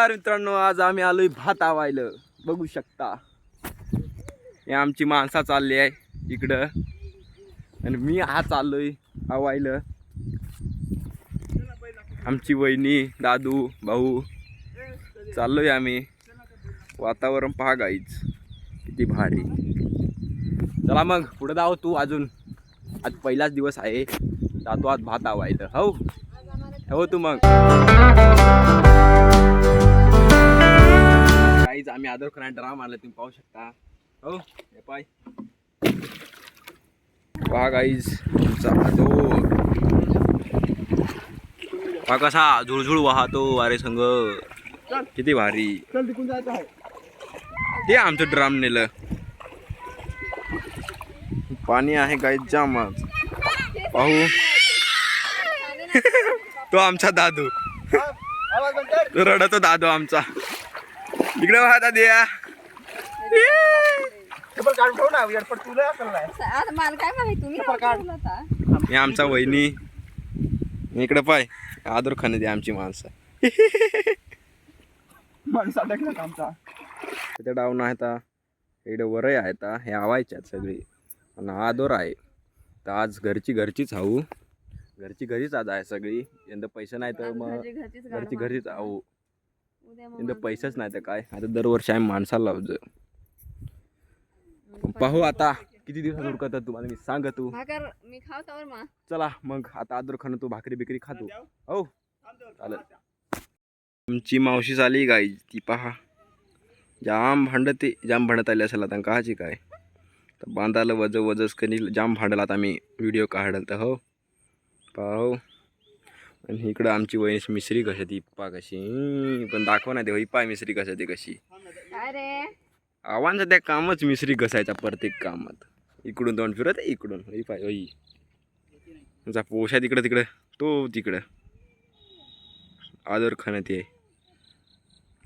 नमस्कार मित्रांनो आज आम्ही आलोय भात आवायला. बघू शकता. हे आमची माणसा चालली आहे इकडं. आणि मी हा चाललोय आवायला. आमची वहिनी दादू भाऊ चाललोय आम्ही. वातावरण पहा गाईच किती भारी. चला मग पुढे जाव तू अजून. आज पहिलाच दिवस आहे. जातो आज भात आवायला. हो. हो तू मग. काहीच आम्ही आदर करा ड्राम आला तुम्ही पाहू शकता. हो हे पाय. पहा गाईज आमचा आदो पहा कसा झुळझुळ वाहतो वारे संग. किती भारी. ते आमचं ड्राम नेलं. पाणी आहे गाईज जाम आज. पाहू. तो आमचा दादू. रडतो दादू आमचा. इकडे वाहता द्या. चप्पल काढून ठेव ना एअरपोर्ट तुला असेल नाही आता मला काय माहिती तुम्ही चप्पल काढ. बोलत होता. हे आमचा वहिनी. इकडे पाय आदर खाणे दे आमची माणसं. माणसा टाकला आमचा? तिथे डाऊन आहेत इकडे वरय आहेत हे आवायचे आहेत सगळी. आणि आदोर आहे. तर आज घरची घरचीच हाऊ. घरची घरीच आज आहे सगळी. यंदा पैसे नाही तर मग घरची- घरचीच घरची. घरीच आहो माणसं- पैसेच नाही तर काय? आता दरवर्षी आम्ही माणसाला लावतो मग पाहू आता किती दिवसात उरकत तुम्हाला मी सांग तू भाकर मी खाव मा. चला मग आता आदर खाणं तू भाकरी बिकरी खातो. हो. चालेल. आमची मावशी झाली गाई ती पहा. जाम भांडते जाम भांडत आली असेल आता काची काय? तर बांधायला वज वजच कनी जाम भांडला आता आम्ही. व्हिडिओ काढल तर हो. पाहो. आणि इकडं आमची वहिनीस मिसरी कशी ती पा कशी? पण दाखव ना ही पाय मिसरी कशा ती कशी. काय रे आव्हानचं त्या कामच मिसरी कसायचा प्रत्येक कामात. इकडून दोन फिरत आहे, इकडून. ही पाय होई. तुमचा पोशा तिकडं तिकडं. तो तिकडं. आदर खाण्यात ये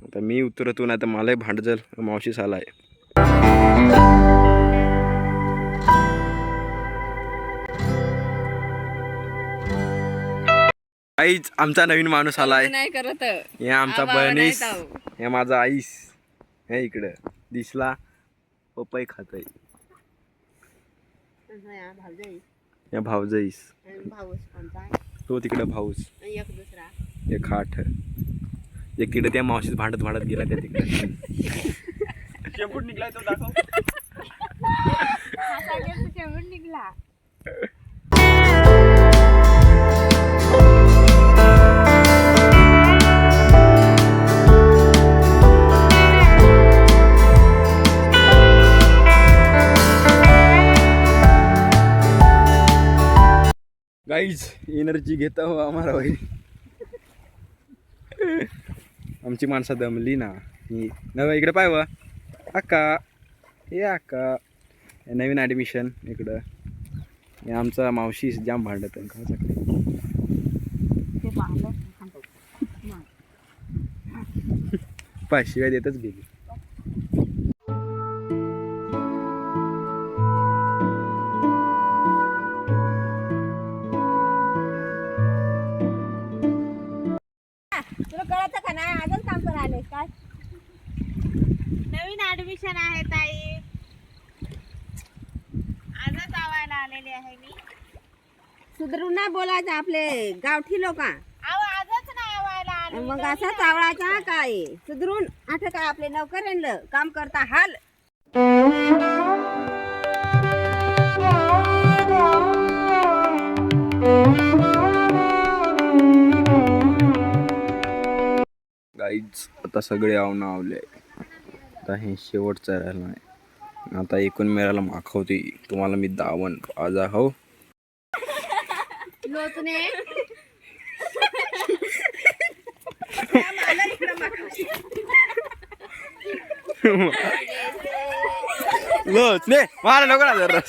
आता मी उतरतो नाही तर मलाही भांडजल मावशीस आलाय. आईच आमचा नवीन माणूस आलाय. नाही करत. हे आमचा बनीस. जाऊ. हे माझा आईस. हे इकडं. दिसला पपई खातय. हे भाऊजाईस. तो तिकडं भाऊस. एक दुसरा हे खाठ एक तिकडे त्या मावशीत भांडत भांडत गेला त्या तिकडे. शेंपूट निघलाय तो दाखव. गाईज एनर्जी घेता हो आम्हाला वहिनी आमची माणसं दमली ना. ही नव इकडे पाय अक्का. हे अक्का. नवीन ॲडमिशन इकडं. हे आमचा मावशी जाम भांडत पाय शिवाय देतच गेली. नाही आजच काम करायला काय? नवीन ऍडमिशन आहे ताई. आजच आवायला आलेली आहे मी. सुधरून नाही बोलायचं आपले गावठी लोक. अहो आजच नाही आवायला आली मग असा चावळाचा काय? सुधरून आठ काय आपले नौकर आणलं. काम करता हाल. गाईज आता सगळे आवणं आवले आता हे शेवटचं राहिलं नाही. आता एकूण मेळाला माखवते. तुम्हाला मी दावण. आज हो लोचने. मला नको ना जरा.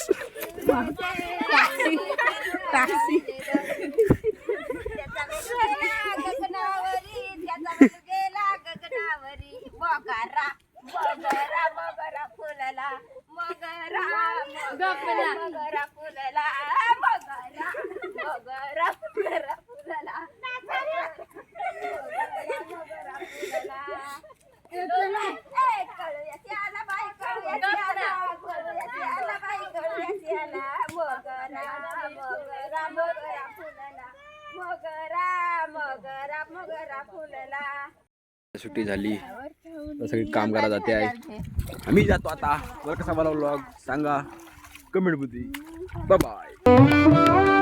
सुट्टी झाली. सगळी काम करा जाते आहे. आम्ही जातो आता. बरं कसा मला व्लॉग सांगा. कमेंटमध्ये बाय